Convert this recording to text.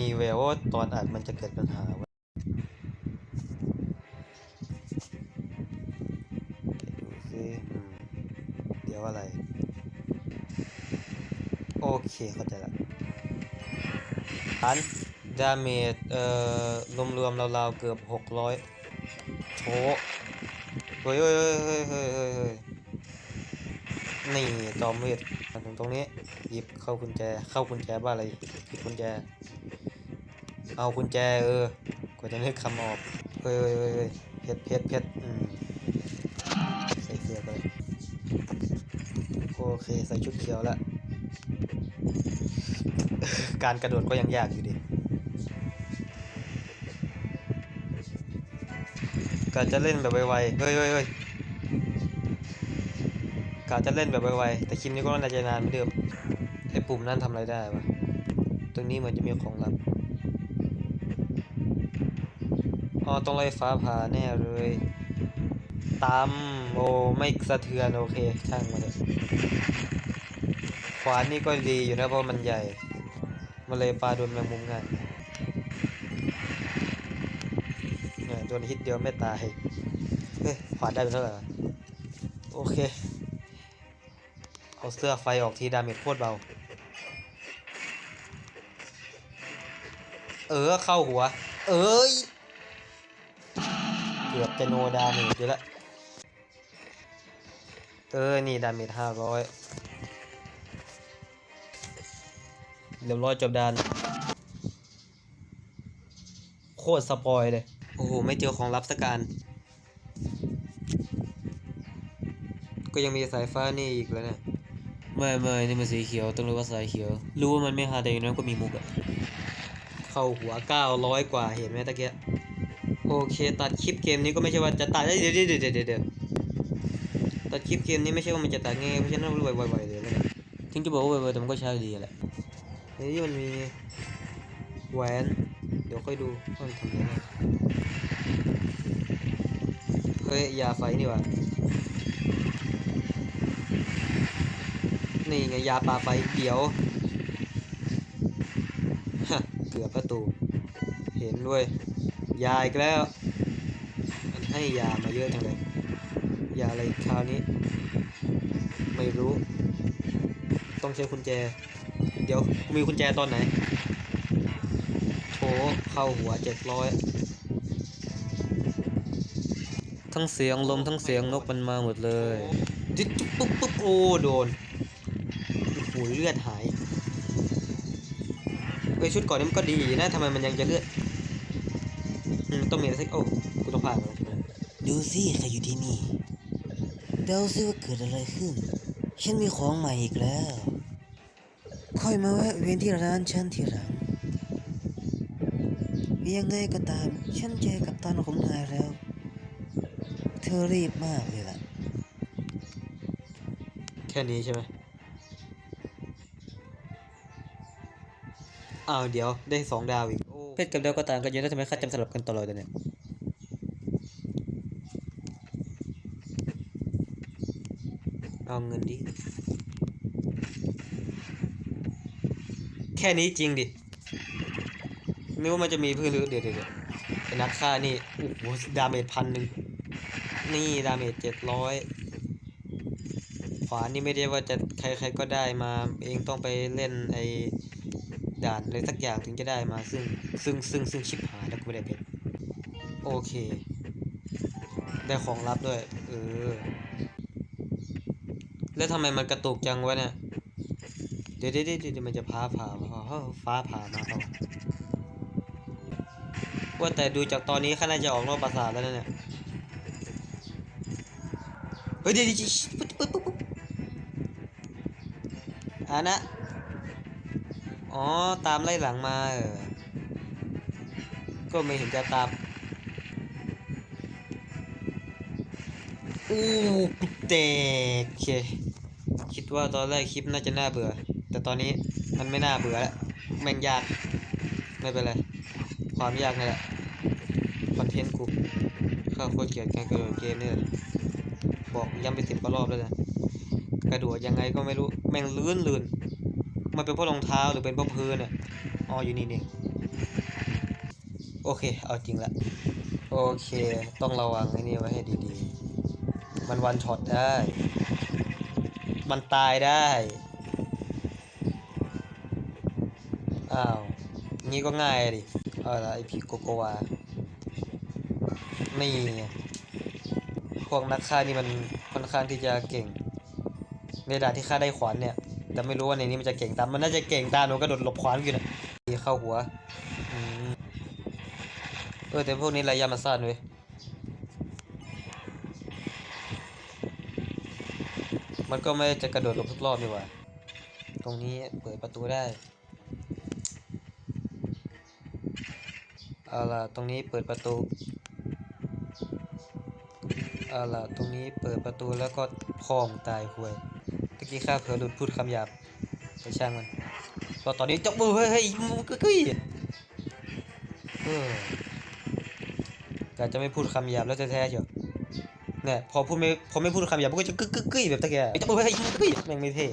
มีแววว่าตอนอัดมันจะเกิดปัญหาวะดูสิเดี๋ยวอะไร โอเคเข้าใจละฐานดาเมจเอ่อรวมๆราวๆเกือบหกร้อยโชเฮ้ยเฮ้ยเฮ้ยเฮ้ยเฮ้ยเฮ้ยเฮ้ยนี่จอมเวทมาถึงตรงนี้ หยิบเข้ากุญแจ เข้ากุญแจบ้าอะไรหยิบกุญแจ เอากุญแจเออกว่าจะนึกคำออกเฮ้ยเฮ้ยเฮ้ยเพชรเพชรเพชรอืมใส่เสื้อไปโอเคใส่ชุดเขียวแล้ว การกระโดดก็ยังยากอยู่ดี กาจะเล่นแบบไวๆเฮ้ยเฮ้ยเฮ้ยกาจะเล่นแบบไวๆแต่คลิปนี้ก็น่าจะนานเหมือนเดิมไอ้ปุ่มนั่นทำอะไรได้วะตรงนี้เหมือนจะมีของลับ อ๋อต้องไล่ฟ้าผ่าแน่เลยตามโอไม่สะเทือนโอเคช่างมาเลยขวานนี่ก็ดีอยู่นะเพราะมันใหญ่มันเลยปลาโดนแมงมุมง่ายเนี่ยโดนฮิตเดียวไม่ตายเฮ้ยขวานได้เป็นเท่าไหร่โอเค เอาเสื้อไฟออกทีดาเมจโคตรเบา เออเข้าหัว เอ้ย กือบจะโนดาเมจอยู่แล้วเออ นี่ดาเมจห้าร้อยเรียบร้อยจบดาน โคตรสปอยเลย โอ้โห ไม่เจอของลับสักการ ก็ยังมีสายฟ้านี่อีกแล้วเนี่ยไม่ไม่นี่มันสีเขียวต้องรู้ว่าสายเขียว รู้ว่ามันไม่ฮาแต่อย่างนั้นก็มีมุกอะเข้าหัว900กว่าเห็นไหมตะเกียโอ เคตัดคลิปเกมนี้ก็ไม่ใช่ว่าจะตัดได้เดี๋ยวเดี๋ยวเดี๋ยวเดี๋ยวเดี๋ยวตัดคลิปเกมนี้ไม่ใช่ว่ามันจะตัดง่ายเพราะฉะนั้นไวๆไวๆเลยแล้วกันถึงจะบอกว่าไวๆแต่มันก็ใช้ดีแหละเฮ้ยมันมีแหวนเดี๋ยวค่อยดูว่ามันทำยังไงเฮ้ยยาไฟนี่ว่ะนี่ไงยาปลาไฟเดี๋ยวเกือบประตู เห็นด้วย ยาอีกแล้วมันให้ยามาเยอะจังเลย ยาอะไรคราวนี้ ไม่รู้ ต้องใช้กุญแจ เดี๋ยวมีกุญแจตอนไหนโถเข้าหัวเจ็ดร้อยทั้งเสียงลมทั้งเสียงนกมันมาหมดเลยจิ๊บจุ๊บปุ๊บปุ๊บโอ้โดนโอ้เลือดหายเอ้ยชุดก่อนนี้มันก็ดีนะทำไมมันยังจะเลือด ต้องมีอะไรสักโอ้กูต้องผ่านมาแล้วดูสิใครอยู่ที่นี่เดาซิว่าเกิดอะไรขึ้น ฉันมีของใหม่อีกแล้ว ค่อยมาแวะเวียนที่ร้านฉันทีหลัง ยังไงก็ตาม ฉันเจอกับตันของนายแล้ว เธอรีบมากเลยล่ะ แค่นี้ใช่ไหมอ้าวเดี๋ยวได้สองดาวอีก เพชรกับดาวก็ต่างกันเยอะแล้วทำไมค่าจำสลับกันตลอดเลยเนี่ยเอาเงินดิ แค่นี้จริงดินึกว่ามันจะมีเพื่อนหรือเดี๋ยวเดี๋ยวเดือ้นักฆ่านี่โอ้โหดาเมจพันหนึ่งนี่ดาเมจเจ็ดร้อยขวานนี่ไม่ได้ว่าจะใครๆก็ได้มา เองต้องไปเล่นไอ ด่านอะไรสักอย่างถึงจะได้มาซึ่งซึ่งซึ่งซึ่งชิบหายแล้วกูไม่ได้เพชรโอเค ได้ของลับด้วย เออ แล้วทำไมมันกระตุกจังวะเนี่ย เดี๋ยวเดี๋ยวเดี๋ยวเดี๋ยวมันจะฟ้าผ่ามาเฮ้ยฟ้าผ่ามาเปล่าว่าแต่ดูจากตอนนี้ข้าน่าจะออกนอกปราสาทแล้วเนี่ย เฮ้ยเดี๋ยวเดี๋ยวปุ๊บปุ๊บปุ๊บปุ๊บอ่านะ อ๋อ ตามไล่หลังมาเออ ก็ไม่เห็นจะตามอู้กูแตกโอเค คิดว่าตอนแรกคลิปน่าจะน่าเบื่อ แต่ตอนนี้มันไม่น่าเบื่อแล้ว แม่งยาก ไม่เป็นไร ความยากนี่แหละ คอนเทนต์กูข้าโคตรเกลียดการกระโดดเกมนี่เลยบอกย้ำไปสิบกว่ารอบแล้วนะกระโดดยังไงก็ไม่รู้ แม่งลื่นลื่น มันเป็นเพราะรองเท้าหรือเป็นเพราะพื้นอะอ๋ออยู่นี่นี่โอเค เอาจริงละ โอเค ต้องระวังไอ้นี่ไว้ให้ดีๆ มันวันช็อตได้ มันตายได้ อ้าวงี้ก็ง่ายดิ เอาละไอพีโกโกวา นี่ไงพวกนักฆ่านี่มันค่อนข้างที่จะเก่งในด่าที่ฆ่าได้ขวานเนี่ย แต่ไม่รู้ว่าในนี้มันจะเก่งตามมันน่าจะเก่งตามหนูกระโดดหลบขวานอยู่นะเข้าหัวอเออแต่พวกนี้ระยะมันสั้นเว้ยมันก็ไม่จะกระโดดหลบทุกรอบดีกว่า ตรงนี้เปิดประตูได้เอาล่ะตรงนี้เปิดประตูเอาล่ะตรงนี้เปิดประตูแล้วก็พองตายห่วย ตะกี้ข้าเผลอหลุดพูดคำหยาบไปช่างมันพราะตอนนี้จบมือเฮ้ยเฮ้ยมึงกึกกึ้ยอยากจะไม่พูดคำหยาบแล้วแท้ๆเชียวเนี่ยพอพูดไม่พอไม่พูดคำหยาบมันก็จะกึกกึกกึ้ยแบบตะแกจบมือเฮ้ยกึกกึ้ยแม่งไม่เท่